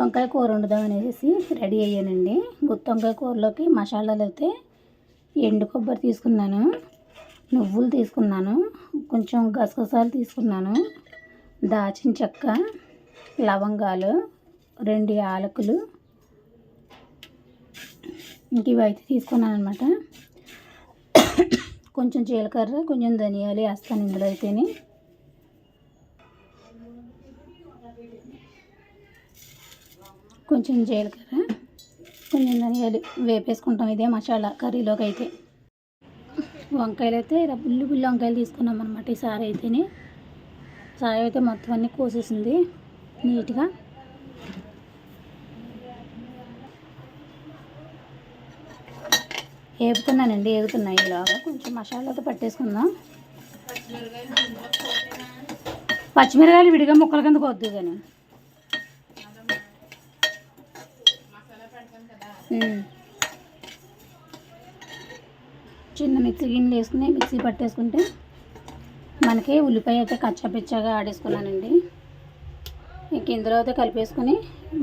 వంకాయ కూర వండుదాం అనేసి రెడీ అయ్యానండి. గుత్తి వంకాయ కూరలోకి మసాలాలు అయితే ఎండు కొబ్బరి తీసుకున్నాను నువ్వులు తీసుకున్నాను కొంచెం గసగసాలు తీసుకున్నాను దాచిన చెక్క లవంగాలు రెండు యాలకులు ఇంక ఇవి అయితే తీసుకున్నాను అనమాట కొంచెం జీలకర్ర కొంచెం ధనియాలు వేస్తాను ఇందులో అయితేనే. కొంచెం జీలకర్ర కొంచెం ధనియాలు వేపేసుకుంటాం ఇదే మసాలా కర్రీలోకి అయితే. వంకాయలు అయితే ఇలా బుల్లి బుల్లి వంకాయలు తీసుకున్నాం అనమాట ఈసారి అయితేనే. సాయి అయితే మొత్తం అన్నీ కోసేసింది నీట్గా. ఏపుతున్నానండి ఏగుతున్నాయి ఇలాగా కొంచెం మసాలాతో పట్టేసుకుందాం. పచ్చిమిరకాయలు విడిగా ముక్కల కింద కొద్దు కానీ చిన్న మిక్సీ గిన్నెలు వేసుకుని మిక్సీ పట్టేసుకుంటే మనకి ఉల్లిపాయ అయితే కచ్చా పిచ్చాగా ఆడేసుకున్నానండి. ఇంక ఇందులో అయితే కలిపేసుకొని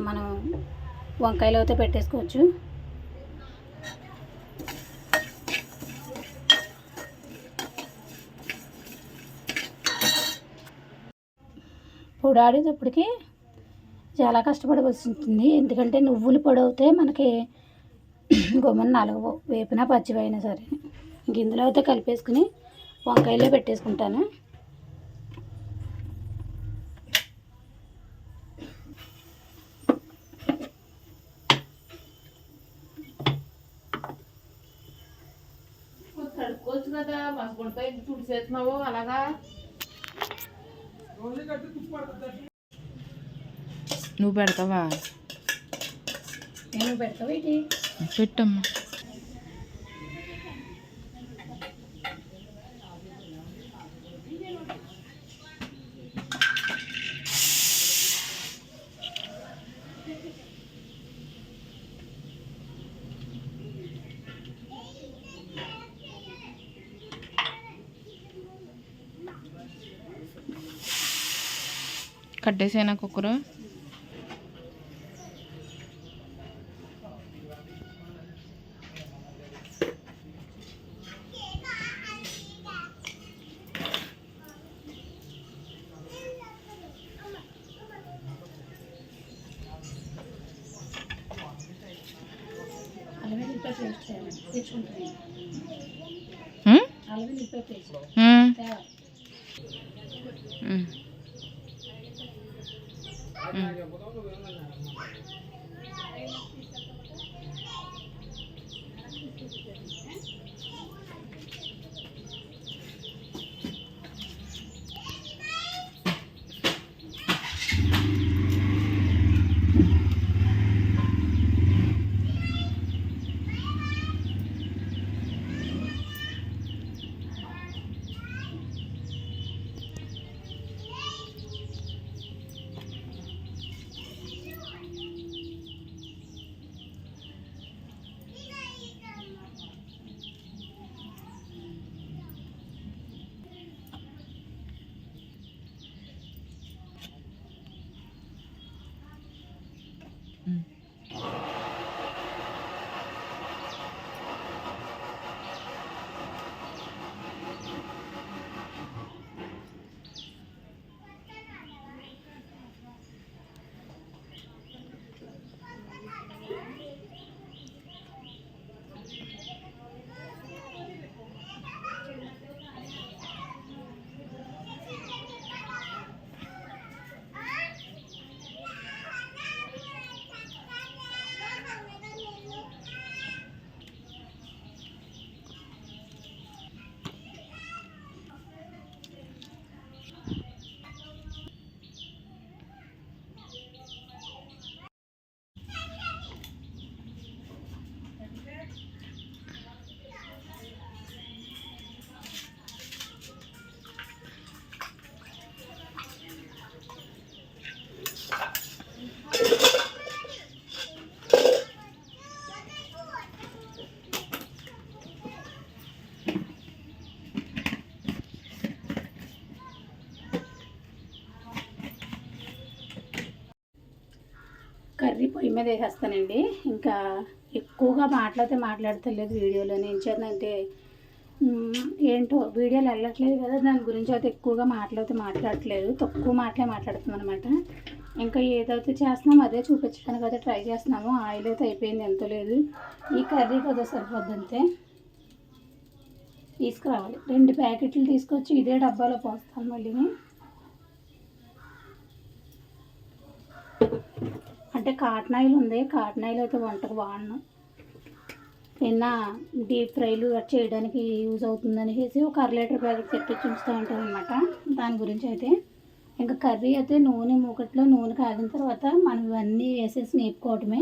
మనం వంకాయలు అయితే పెట్టేసుకోవచ్చు. పొడి ఆడేటప్పటికి చాలా కష్టపడవలసి ఉంటుంది. ఎందుకంటే నువ్వులు పొడి మనకి గుమ్మని నలగవు వేపినా పచ్చివైనా సరే. ఇంక ఇందులో అయితే కలిపేసుకుని వంకాయలో పెట్టేసుకుంటాను. కడుక్కోవచ్చు కదా మసగుండిపోయి తుడిసేస్తున్నావు అలాగా? నువ్వు పెడతావా? నేను పెడతావు ఏంటి? పెట్టమ్మా. కట్టేసేనా cooker? తెచ్చుకుంటాను అది పొయ్యి మీద వేసేస్తానండి. ఇంకా ఎక్కువగా మాట్లాడితే మాట్లాడతలేదు వీడియోలోని ఏం చేద్దంటే ఏంటో వీడియోలు వెళ్ళట్లేదు కదా దాని గురించి అయితే ఎక్కువగా మాట్లాడితే మాట్లాడట్లేదు. తక్కువ మాటలే మాట్లాడుతున్నాం అనమాట ఇంకా ఏదైతే చేస్తున్నామో అదే చూపించడానికి అయితే ట్రై చేస్తున్నాము. ఆయిల్ అయితే అయిపోయింది ఎంతో లేదు. ఈ కర్రీ కదా సరిపోద్దంతే. తీసుకురావాలి. రెండు ప్యాకెట్లు తీసుకొచ్చి ఇదే డబ్బాలో పోస్తాను మళ్ళీ అంటే కాటన్ ఆయిల్ ఉంది. కాటన్ ఆయిల్ అయితే వంటకు వాడను. నిన్న డీప్ ఫ్రైలు చేయడానికి యూజ్ అవుతుందని చేసి ఒక అర లీటర్ ప్యాకెట్ తెప్పించి ఉంచుతూ ఉంటాం అనమాట దాని గురించి అయితే ఇంకా కర్రీ అయితే నూనె మూకట్లో నూనె కాగిన తర్వాత మనం ఇవన్నీ వేసేసి నేపుకోవటమే.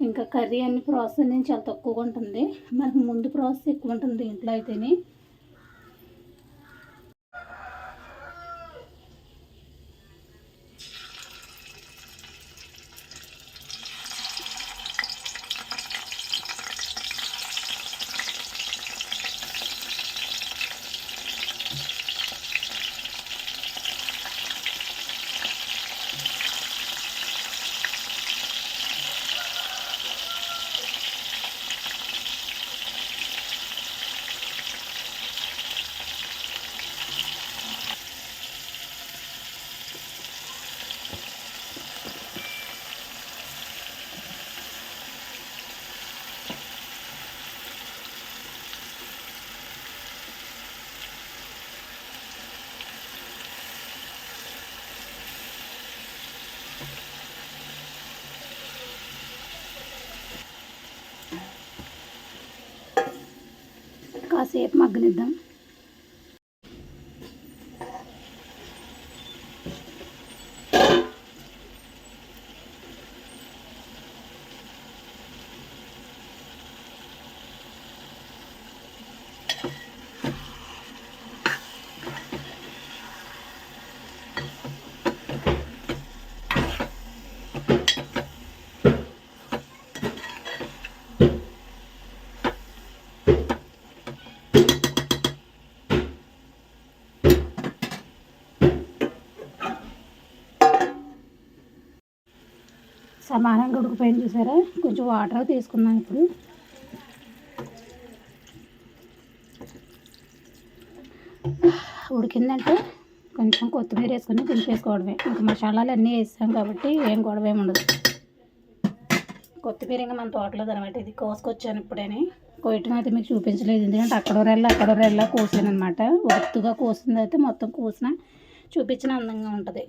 ఇంకా కర్రీ అన్ని ప్రాసెస్ అనేది చాలా తక్కువగా ఉంటుంది. మనకు ముందు ప్రాసెస్ ఎక్కువ ఉంటుంది ఇంట్లో అయితేనే. సేపు మగ్గనిద్దాం. సమానంగా ఉడికిపోయింది చూసారా? కొంచెం వాటర్ తీసుకుందాం ఇప్పుడు. ఉడికిందంటే కొంచెం కొత్తిమీర వేసుకొని దింపేసుకోవడమే. ఇంకా మసాలాలు అన్నీ వేసాం కాబట్టి ఏం గొడవ ఏమి ఉండదు. కొత్తిమీర ఇంకా మన తోటలో అనమాట ఇది కోసుకొచ్చాను ఇప్పుడేని. కోయటం అయితే మీకు చూపించలేదు. ఎందుకంటే అక్కడ రెల్ల అక్కడ రెల్ల కోసాను అనమాట ఒత్తుగా కోసింది అయితే మొత్తం కోసిన చూపించిన అందంగా ఉంటుంది.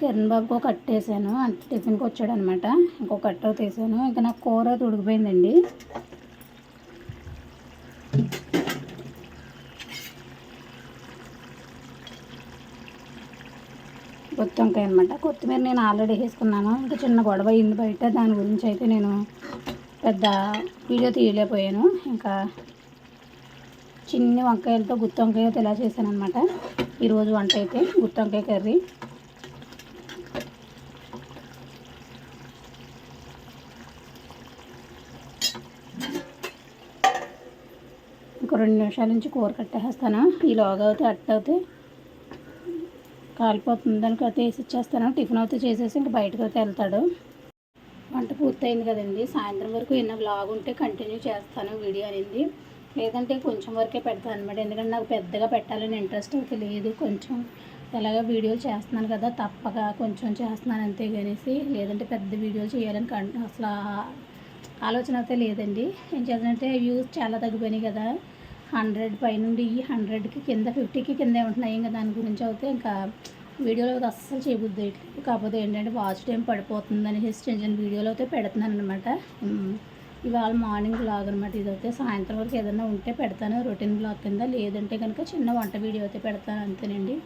కిరణ్ బాబుకు కట్టేసాను అంటే టిఫిన్కి వచ్చాడు అనమాట ఇంకో కట్ట తీసాను. ఇంకా నాకు కూర అయితే ఉడికిపోయిందండి. గుత్తి వంకాయ అనమాట. కొత్తిమీర నేను ఆల్రెడీ వేసుకున్నాను. ఇంకా చిన్న గొడవ అయింది బయట. దాని గురించి అయితే నేను పెద్ద వీడియో తీయలేకపోయాను. ఇంకా చిన్ని వంకాయలతో గుత్తి వంకాయతో ఇలా చేశాను అనమాట ఈరోజు వంట అయితే గుత్తి వంకాయ కర్రీ. రెండు నిమిషాల నుంచి కూర కట్టేస్తాను? ఈలోగా అయితే అట్ట అవుతే కాలిపోతుంది. దానికి అయితే వేసి ఇచ్చేస్తాను టిఫిన్ అయితే చేసేసి ఇంకా బయటకు అయితే వెళ్తాడు. వంట పూర్తయింది కదండి. సాయంత్రం వరకు ఎన్నో బ్లాగ్ ఉంటే కంటిన్యూ చేస్తాను వీడియో అనేది. లేదంటే కొంచెం వరకే పెడతాను అనమాట ఎందుకంటే నాకు పెద్దగా పెట్టాలని ఇంట్రెస్ట్ అయితే లేదు. కొంచెం ఎలాగ వీడియోలు చేస్తున్నాను కదా తప్పక కొంచెం చేస్తున్నాను అంతే కనేసి లేదంటే పెద్ద వీడియోలు చేయాలని అసలు ఆలోచన అయితే లేదండి. ఏం చేద్దంటే వ్యూస్ చాలా తగ్గిపోయినాయి కదా. హండ్రెడ్ పైనుండి హండ్రెడ్కి కింద ఫిఫ్టీకి కిందే ఉంటున్నాయి. ఇంకా దాని గురించి అయితే ఇంకా వీడియోలో అయితే అస్సలు చేయబుద్ది కాకపోతే ఏంటంటే వాచ్ టైం పడిపోతుందని చిన్న చిన్న వీడియోలో అయితే పెడుతున్నాను అనమాట ఇవాళ మార్నింగ్ బ్లాగ్ అనమాట ఇదైతే సాయంత్రం వరకు ఏదైనా ఉంటే పెడతాను. రొటీన్ బ్లాగ్ కింద. లేదంటే కనుక చిన్న వంట వీడియో అయితే పెడతాను. అంతేనండి.